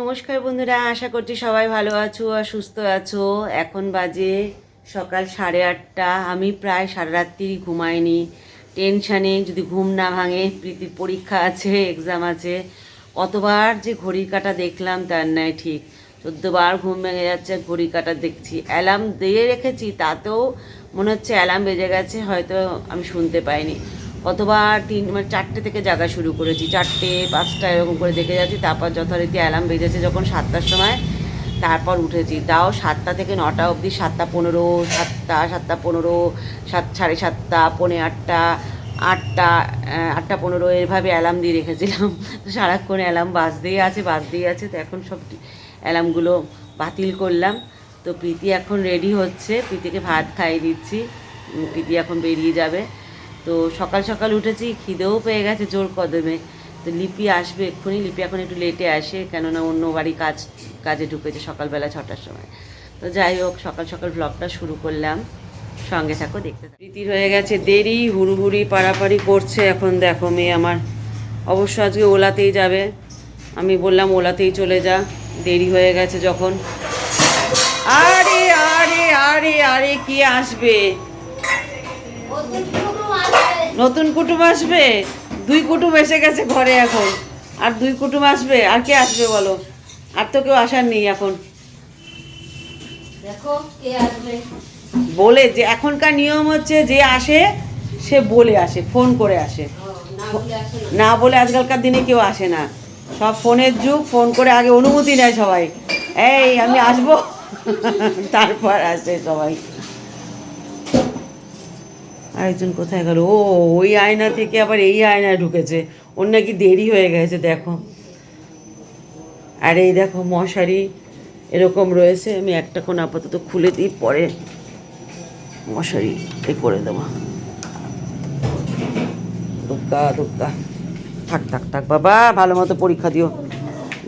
নমস্কার বন্ধুরা, আশা করছি সবাই ভালো আছো আর সুস্থ আছো। এখন বাজে সকাল সাড়ে আটটা। আমি প্রায় সারা রাত্রি ঘুমাইনি। টেনশানে যদি ঘুম না ভাঙে, প্রীতির পরীক্ষা আছে এক্সাম আছে। কতবার যে ঘড়ির কাটা দেখলাম, তার নয় ঠিক। চোদ্দবার ঘুম ভেঙে যাচ্ছে ঘড়ি কাটা দেখছি। অ্যালার্ম দিয়ে রেখেছি, তাতেও মনে হচ্ছে অ্যালার্ম বেজে গেছে, হয়তো আমি শুনতে পাইনি। কতবার তিন মানে চারটে থেকে জাগা শুরু করেছি। চারটে, পাঁচটা এরকম করে দেখে যাচ্ছি, তারপর যথারীতি অ্যালার্ম বেজেছে যখন সাতটার সময়, তারপর উঠেছি। তাও সাতটা থেকে নটা অবধি, সাতটা পনেরো, সাতটা সাতটা পনেরো, সাত, সাড়ে সাতটা, পৌনে আটটা আটটা আটটা পনেরো, এভাবে অ্যালার্ম দিয়ে রেখেছিলাম। তো সারাক্ষণ অ্যালার্ম বাজতেই আছে বাজতেই আছে, তো এখন সব অ্যালার্মগুলো বাতিল করলাম। তো প্রীতি এখন রেডি হচ্ছে, প্রীতিকে ভাত খাইয়ে দিচ্ছি। প্রীতি এখন বেরিয়ে যাবে। তো সকাল সকাল উঠেছি, খিদেও পেয়ে গেছে জোর কদমে। তো লিপি আসবে এক্ষুনি, লিপি এখন একটু লেটে আসে, কেননা অন্য বাড়ি কাজ, কাজে ঢুকেছে সকালবেলা ছটার সময়। তো যাই হোক, সকাল সকাল ব্লগটা শুরু করলাম। সঙ্গে থাকো, দেখতে থাকো। প্রীতির হয়ে গেছে দেরি, হুড়ুহুড়ি পাড়াপাড়ি করছে এখন, দেখো মেয়ে আমার। অবশ্য আজকে ওলাতেই যাবে। আমি বললাম ওলাতেই চলে যা, দেরি হয়ে গেছে যখন। আরে আরে আরে আরে, কি আসবে? নতুন কুটুম আসবে? দুই কুটুম এসে গেছে ঘরে এখন। আর দুই কুটুম আসবে? আর কে আসবে বলো? আর তো কেউ আসার নেই এখন। দেখো কে আসবে। বলে যে এখনকার নিয়ম হচ্ছে যে আসে সে বলে আসে ফোন করে আসে। না বলে না। না বলে আজকালকার দিনে কেউ আসে না। সব ফোনের যুগ ফোন করে আগে অনুমতি নেয় সবাই। এই আমি আসব। তারপর আসে সবাই। আরেকজন কোথায় গেল? ও ওই আয়না থেকে আবার এই আয়নায় ঢুকেছে। ওর নাকি দেরি হয়ে গেছে দেখো। আর এই দেখো মশারি এরকম রয়েছে আমি একটা কোন আপাতত খুলে দিই পরে মশারি এ করে দেবো। দুগ্গা দুগ্গা থাক থাক থাক বাবা ভালো মতো পরীক্ষা দিও।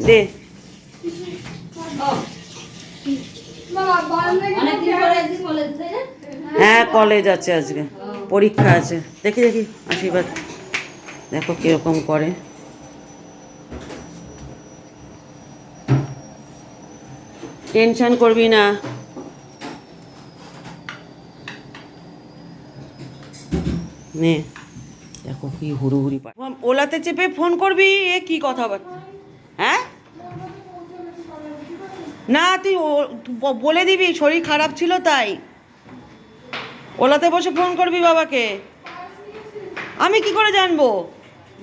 দে। হ্যাঁ কলেজ আছে আজকে। পরীক্ষা আছে। দেখি দেখি, আশীর্বাদ। দেখো কীরকম করে। টেনশন করবি না। নে। দেখো কি হুড়ুহুড়ি ওলাতে চেপে ফোন করবি? এ কি কথা বল হ্যাঁ? না, তুই বলে দিবি, শরীর খারাপ ছিল তাই। ওলাতে বসে ফোন করবি বাবাকে। আমি কি করে জানব?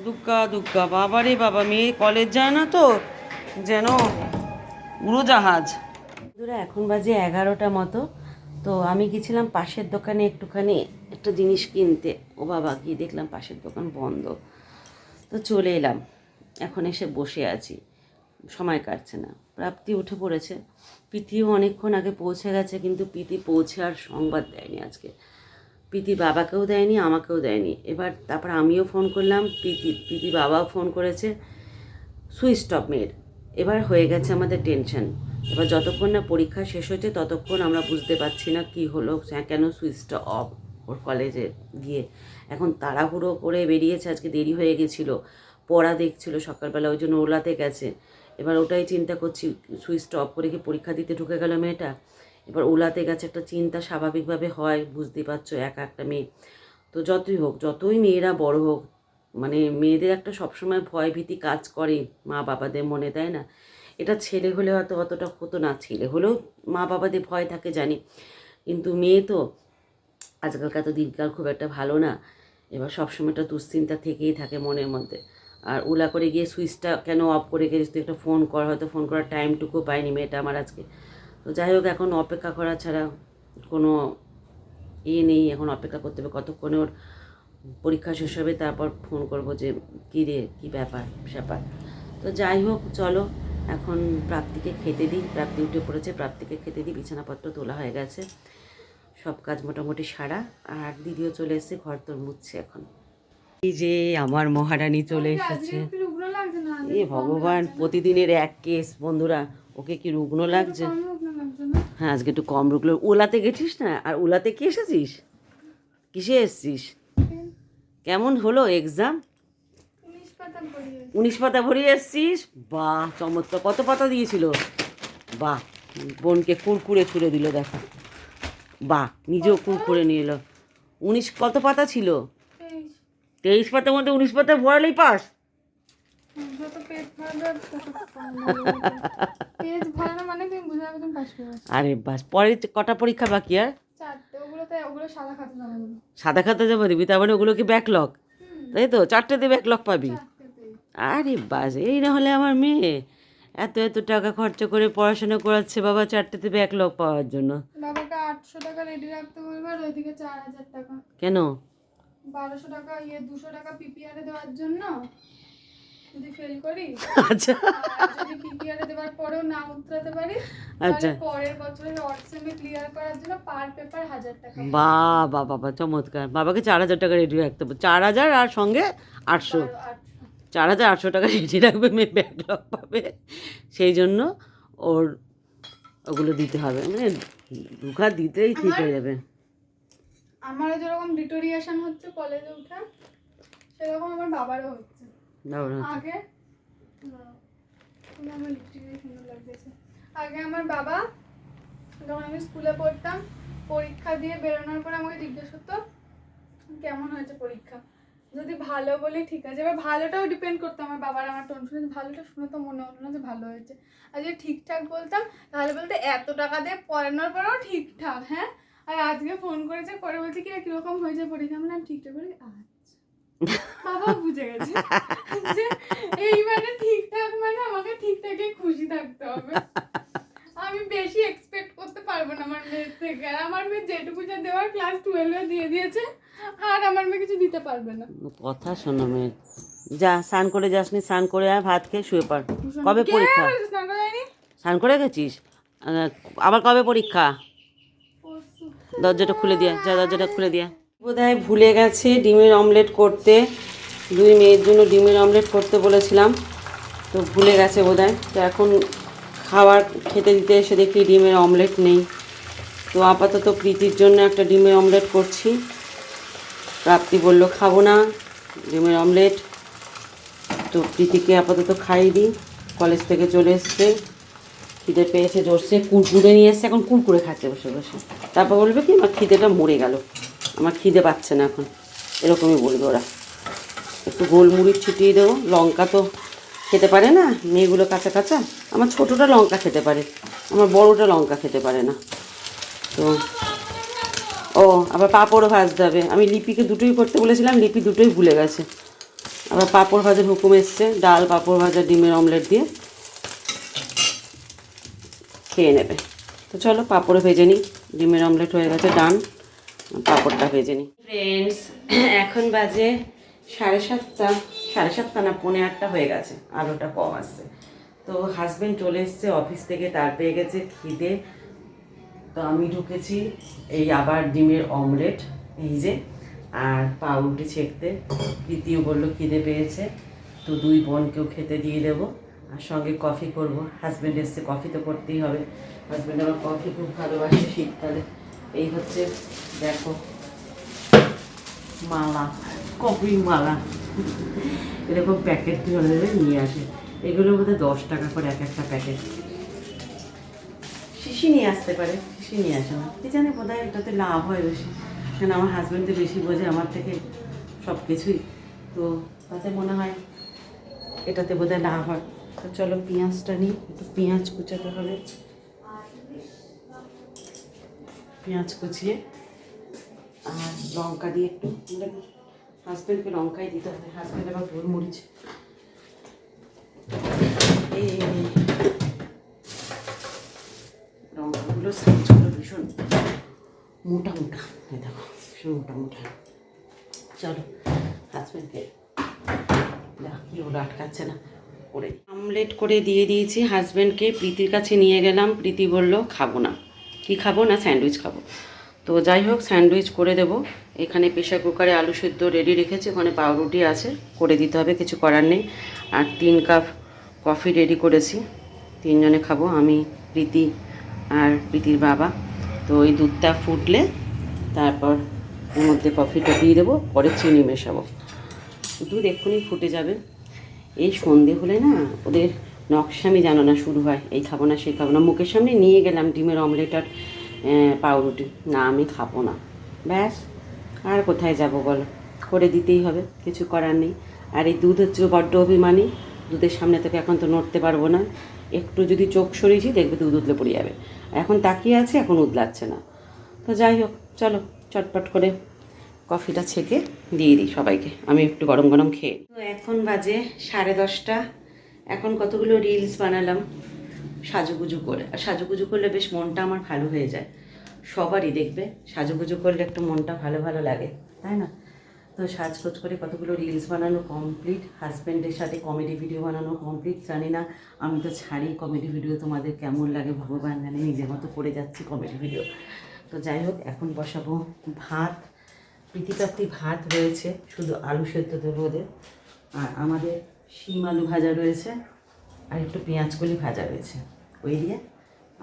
দুগ্গা দুগ্গা বাবা রে বাবা, মেয়ে কলেজ যায় না তো, যেন উড়োজাহাজ। বন্ধুরা, এখন বাজে এগারোটা মতো, তো আমি গেছিলাম পাশের দোকানে একটুখানি একটা জিনিস কিনতে। ও বাবা, গিয়ে দেখলাম পাশের দোকান বন্ধ। তো চলে এলাম, এখন এসে বসে আছি। সময় কাটছে না। প্রাপ্তি উঠে পড়েছে। পিতিও অনেকক্ষণ আগে পৌঁছে গেছে কিন্তু পিতি পৌঁছে আর সংবাদ দেয়নি আজকে। পিতি বাবাকেও দেয়নি আমাকেও দেয়নি। এবার তারপর আমিও ফোন করলাম পিতি পিতি বাবাও ফোন করেছে। সুইচ অফ মেয়ের এবার হয়ে গেছে আমাদের টেনশন এবার যতক্ষণ না পরীক্ষা শেষ হয়েছে ততক্ষণ আমরা বুঝতে পারছি না কি হলো হ্যাঁ, কেন সুইচটা অফ ওর কলেজে গিয়ে। এখন তাড়াহুড়ো করে বেরিয়েছে আজকে দেরি হয়ে গেছিল। পড়া দেখছিল সকালবেলা ওই জন্য ওলাতে গেছে। এবার ওটাই চিন্তা করছি সুইচটা অফ করে কি পরীক্ষা দিতে ঢুকে গেল মেয়েটা? এবার ওলাতে গেছে একটা চিন্তা স্বাভাবিকভাবে হয় বুঝতে পারছ, একা একটা মেয়ে। তো যতই হোক, যতই মেয়েরা বড় হোক মানে মেয়েদের একটা সবসময় ভয় ভীতি কাজ করে মা বাবাদের মনে, তাই না? এটা ছেলে হলে হয়তো অতটা হতো না, ছেলে হলেও মা বাবাদের ভয় থাকে, জানি। কিন্তু মেয়ে তো আজকালকার তো দিনকাল খুব একটা ভালো না। এবার সবসময় একটা দুশ্চিন্তা থেকেই থাকে মনের মধ্যে। আর ওলা করে গিয়ে সুইচটা কেন অফ করে গেছিস? তুই একটা ফোন কর, হয়তো ফোন করার টাইমটুকু পাইনি মেয়েটা আমার আজকে। তো যাই হোক, এখন অপেক্ষা করা ছাড়া কোনো ইয়ে নেই, এখন অপেক্ষা করতে হবে। কতক্ষণে ওর পরীক্ষা শেষ হবে, তারপর ফোন করব যে কী রে, কী ব্যাপার ব্যাপার। তো যাই হোক, চলো, এখন প্রাপ্তিকে খেতে দিই। প্রাপ্তি উঠে পড়েছে, প্রাপ্তিকে খেতে দিই। বিছানাপত্র তোলা হয়ে গেছে। সব কাজ মোটামুটি সারা। আর দিদিও চলে এসেছে, ঘর তোর মুছছে এখন। এই যে আমার মহারানী চলে এসেছে। রুগ্ন এ ভগবান প্রতিদিনের এক কেস বন্ধুরা ওকে কি রুগ্ন লাগছে? রুগ্ন হ্যাঁ আজকে একটু কম রুগলো ওলাতে গেছিস না? আর ওলাতে কি এসেছিস? কিসে এসেছিস? কেমন হলো এক্সাম উনিশ পাতা পড়িয়েছে উনিশ পাতা ভরিয়ে এসছিস? বাহ চমৎকার। কত পাতা দিয়েছিল? বাহ বোনকে কুরকুরে ছুড়ে দিল দেখো। বাহ নিজেও কুরকুরে নিয়ে এলো। উনিশ কত পাতা ছিল? তেইশ পাতার মধ্যে উনিশ পাতা ভরালেই পাস। মানে আরে বাস পরে কটা পরীক্ষা বাকি আর দেবো সাদা খাতা জমা দিবি তার মানে ওগুলো কি ব্যাকলগ তাই তো? চারটেতে ব্যাকলগ পাবি। আরে বাস এই না হলে আমার মেয়ে এত এত টাকা খরচা করে পড়াশোনা করাচ্ছে বাবা চারটেতে ব্যাকলগ পাওয়ার জন্য। বাবাকে আটশো টাকা রেডি রাখতে বলবে আর ওইদিকে চার হাজার টাকা। কেন? বারোশো টাকা ইয়ে দুশো টাকা পিপিআরে দেওয়ার জন্য যদি ফেল করি আচ্ছা। আর যদি পিপিআরে দেওয়ার পরেও না উতরাতে পারি আচ্ছা। পরের বছরের ক্লিয়ার করার জন্য পার পেপার হাজার টাকা বাবা বাবা চমৎকার। বাবাকে চার হাজার টাকা রেডি রাখতে হবে। চার হাজার আর সঙ্গে আটশো। চার হাজার আটশো টাকা রেডি রাখবে মেয়ে ব্যাকলগ পাবে। সেই জন্য ওর ওগুলো দিতে হবে। মানে দুঘা দিতেই ঠিক হয়ে যাবে। আমারও যেরকম ডিটোরিয়েশন হচ্ছে কলেজে উঠা সেরকম আমার বাবারও হচ্ছে। আগে আমার সুন্দর লাগতেছে। আগে আমার বাবা যখন আমি স্কুলে পড়তাম পরীক্ষা দিয়ে বেরোনোর পর আমাকে জিজ্ঞেস করতো কেমন হয়েছে পরীক্ষা? যদি ভালো বলি ঠিক আছে। এবার ভালোটাও ডিপেন্ড করতো আমার বাবার আমার টোন শুনে ভালোটা শুনে তো মনে হতো না যে ভালো হয়েছে। আর যদি ঠিকঠাক বলতাম তাহলে বলতে এত টাকা দিয়ে পড়ানোর পরেও ঠিকঠাক হ্যাঁ? আর আজকে ফোন করেছে করে বলছে কি কীরকম হয়েছে পরীক্ষা? আমি ঠিকঠাক। বলি আচ্ছা। বাবা বুঝে গেছে এই মানে ঠিকঠাক মানে আমাকে ঠিকঠাকই খুশি থাকতে হবে। আমি বেশি এক্সপেক্ট করতে পারব না আমার মেয়ের থেকে। আর আমার মেয়ে যেটুকু যা দেওয়ার ক্লাস টুয়েলভে দিয়ে দিয়েছে আর আমার মেয়ে কিছু দিতে পারবে না। কথা শোনো মেয়ে। যা স্নান করে যাসনি স্নান করে আয় ভাত খেয়ে শুয়ে পড়। কবে পরীক্ষা? স্নান করা করে গেছিস? আবার কবে পরীক্ষা। দরজাটা খুলে দিয়া, যা দরজাটা খুলে দিয়া। বোধহয় ভুলে গেছে ডিমের অমলেট করতে। দুই মেয়ের জন্য ডিমের অমলেট করতে বলেছিলাম, তো ভুলে গেছে বোধহয়। তো এখন খাবার খেতে দিতে এসে দেখি ডিমের অমলেট নেই। তো আপাতত প্রীতির জন্য একটা ডিমের অমলেট করছি। রাত্রি বলল, খাব না ডিমের অমলেট। তো প্রীতিকে আপাতত খাইয়ে দিই। কলেজ থেকে চলে এসছে। খিদে পেয়েছে জোরসে কুরকুরে নিয়ে এসছে, এখন কুরকুরে খাচ্ছে বসে বসে। তারপর বলবে কি, আমার খিদেটা মরে গেল। আমার খিদে পাচ্ছে না এখন। এরকমই বলবে ওরা। একটু গোলমরিচ ছিটিয়ে দেবো। লঙ্কা তো খেতে পারে না, মেয়েগুলো কাঁচা কাঁচা। আমার ছোটোটা লঙ্কা খেতে পারে, আমার বড়োটা লঙ্কা খেতে পারে না। তো, ও, আবার পাঁপড়ও ভাজতে হবে। আমি লিপিকে দুটোই করতে বলেছিলাম, লিপি দুটোই ভুলে গেছে। আবার পাঁপড় ভাজার হুকুম এসছে, ডাল, পাঁপড় ভাজা, ডিমের অমলেট দিয়ে। খেয়ে নেবে। তো চলো পাঁপড় ভেজে নিই। ডিমের অমলেট হয়ে গেছে ডান পাঁপড়টা ভেজে নিই। ফ্রেন্ডস এখন বাজে সাড়ে সাতটা সাড়ে সাতটা না পৌনে আটটা হয়ে গেছে, আলোটা কম আসছে। তো হাজবেন্ড চলে এসছে অফিস থেকে, তার পেয়ে গেছে খিদে। তো আমি ঢুকেছি এই আবার ডিমের অমলেট এই যে, আর পাউরুটি ছেঁকতে। প্রীতিও বলল খিদে পেয়েছে, তো দুই বোনকেও খেতে দিয়ে দেবো। আর সঙ্গে কফি করব। হাজব্যান্ড এসছে কফি তো করতেই হবে। হাজব্যান্ড আমার কফি খুব ভালোবাসে শীতকালে। এই হচ্ছে দেখো মালা কফি মালা। এরকম প্যাকেট ধরে নিয়ে আসে। এগুলো বোধহয় দশ টাকা করে এক একটা প্যাকেট শিশি নিয়ে আসতে পারে, শিশি নিয়ে আসে না। কি জানে বোধ হয় এটাতে লাভ হয় বেশি। কেন আমার হাজব্যান্ড তো বেশি বোঝে আমার থেকে সব কিছুই তো তাতে মনে হয় এটাতে বোধ হয় লাভ হয়। তো চলো পেঁয়াজটা নিই, একটু পেঁয়াজ কুচাতে হবে। পেঁয়াজ কুচিয়ে আর লঙ্কা দিয়ে একটু হাজব্যান্ডকে লঙ্কাই দিতে হবে হাজব্যান্ড আবার গোলমরিচ। এই লঙ্কাগুলো সাইজগুলো ভীষণ মোটা মোটা দেখো, ভীষণ মোটা মোটা। চলো হাজব্যান্ডকে কি ওরা আটকাচ্ছে না। করে। আমলেট করে দিয়ে দিয়েছি হাজব্যান্ডকে প্রীতির কাছে নিয়ে গেলাম। প্রীতি বলল, খাব না। কি খাব না? স্যান্ডউইচ খাব। তো যাই হোক, স্যান্ডউইচ করে দেবো। এখানে প্রেশার কুকারে আলু সেদ্ধ রেডি রেখেছি, ওখানে পাউরুটি আছে, করে দিতে হবে, কিছু করার নেই। আর তিন কাপ কফি রেডি করেছি। তিনজনে খাব, আমি, প্রীতি আর প্রীতির বাবা। তো ওই দুধটা ফুটলে তারপর এর মধ্যে কফিটা দিয়ে দেবো, পরে চিনি মেশাবো। দুধ এক্ষুনি ফুটে যাবে। এই সন্ধে হলে না ওদের নকশামি জানো না শুরু হয়। এই খাব না, সেই খাব না। মুখের সামনে নিয়ে গেলাম ডিমের অমলেট আর পাউরুটি। না, আমি খাব না। ব্যাস, আর কোথায় যাব বলো? করে দিতেই হবে, কিছু করার নেই। আর এই দুধ হচ্ছে বড্ড অভিমানী। দুধের সামনে থেকে এখন তো নড়তে পারব না। একটু যদি চোখ সরিয়েছি, দেখবে দুধ উতলে পড়ে যাবে। এখন তাকিয়ে আছে, এখন উদলাচ্ছে না। তো যাই হোক, চলো, চটপট করে কফিটা ছেঁকে দিয়ে দিই সবাইকে। আমি একটু গরম গরম খেয়ে তো এখন বাজে সাড়ে দশটা। এখন কতগুলো রিলস বানালাম সাজুগুজু করে। আর সাজুগুজু করলে বেশ মনটা আমার ভালো হয়ে যায়। সবারই দেখবে, সাজুগুজু করলে একটু মনটা ভালো ভালো লাগে, তাই না? তো সাজগোজ করে কতগুলো রিলস বানানো কমপ্লিট হাজব্যান্ডের সাথে কমেডি ভিডিও বানানো কমপ্লিট জানি না, আমি তো ছাড়ি কমেডি ভিডিও তোমাদের কেমন লাগে? ভগবান জানে, নিজের মতো করে যাচ্ছি কমেডি ভিডিও তো যাই হোক, এখন বসাবো ভাত। প্রীতিপাতি ভাত রয়েছে, শুধু আলু সেদ্ধ দেবো ওদের। আর আমাদের শিম আলু ভাজা রয়েছে, আর একটু পেঁয়াজ কলি ভাজা রয়েছে। ওই দিয়ে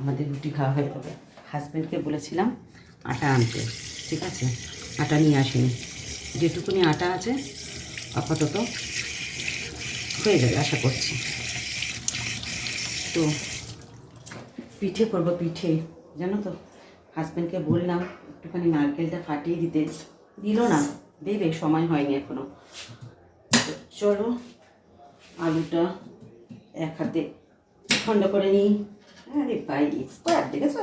আমাদের রুটি খাওয়া হয়ে যাবে। হাজব্যান্ডকে বলেছিলাম আটা আনতে, ঠিক আছে? আটা নিয়ে আসিনি। যেটুকুনি আটা আছে, আপাতত হয়ে যাবে, আশা করছি। তো পিঠে করব পিঠে, জানো তো? হাজব্যান্ডকে বললাম, একটুখানি নারকেলটা ফাটিয়ে দিতে। দিল না। দেবে, সময় হয়নি এখনও। চলো, আলুটা এক হাতে খণ্ড করে নিই। আরে ভাই এক্সপার্ট দেখেছ?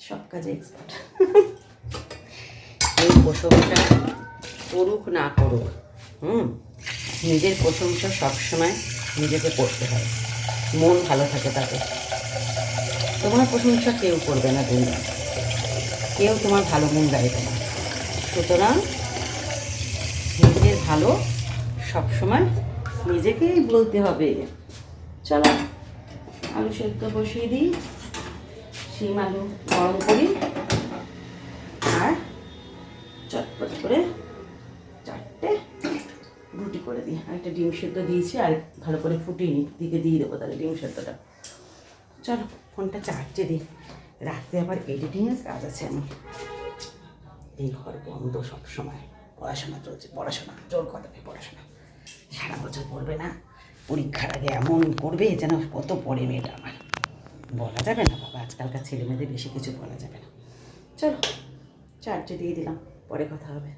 সব কাজে এক্সপার্ট এই প্রশংসা করুক না করুক, হুম? নিজের প্রশংসা সবসময় নিজেকে করতে হয়। মন ভালো থাকে তাতে। তোমার প্রশংসা কেউ করবে না দুনিয়া কেউ তোমার ভালো মন গাইবে না। সুতরাং নিজের ভালো সবসময় নিজেকেই বলতে হবে। চলো, আলু সেদ্ধ বসিয়ে দিই, শিম আলু গরম করি, আর চটপট করে চারটে রুটি করে দিই। আর একটা ডিম সেদ্ধ দিয়েছি, আর ভালো করে ফুটিয়ে নিই দিকে দিয়ে দেবো তাহলে ডিম সেদ্ধটা। চলো, ফোনটা চার্জে দিই। রাত্রে আবার এডিটিংয়ের কাজ আছে আমার। এই ঘর বন্ধ সব সময় পড়াশোনা চলছে, পড়াশোনা, জোর নেই পড়াশোনা। সারা বছর পড়বে না, পরীক্ষার আগে এমন করবে যেন কত পড়ে মেয়েটা আমার। বলা যাবে না বাবা, আজকালকার ছেলে মেয়েদের বেশি কিছু বলা যাবে না। চলো চার্জে দিয়ে দিলাম, পরে কথা হবে।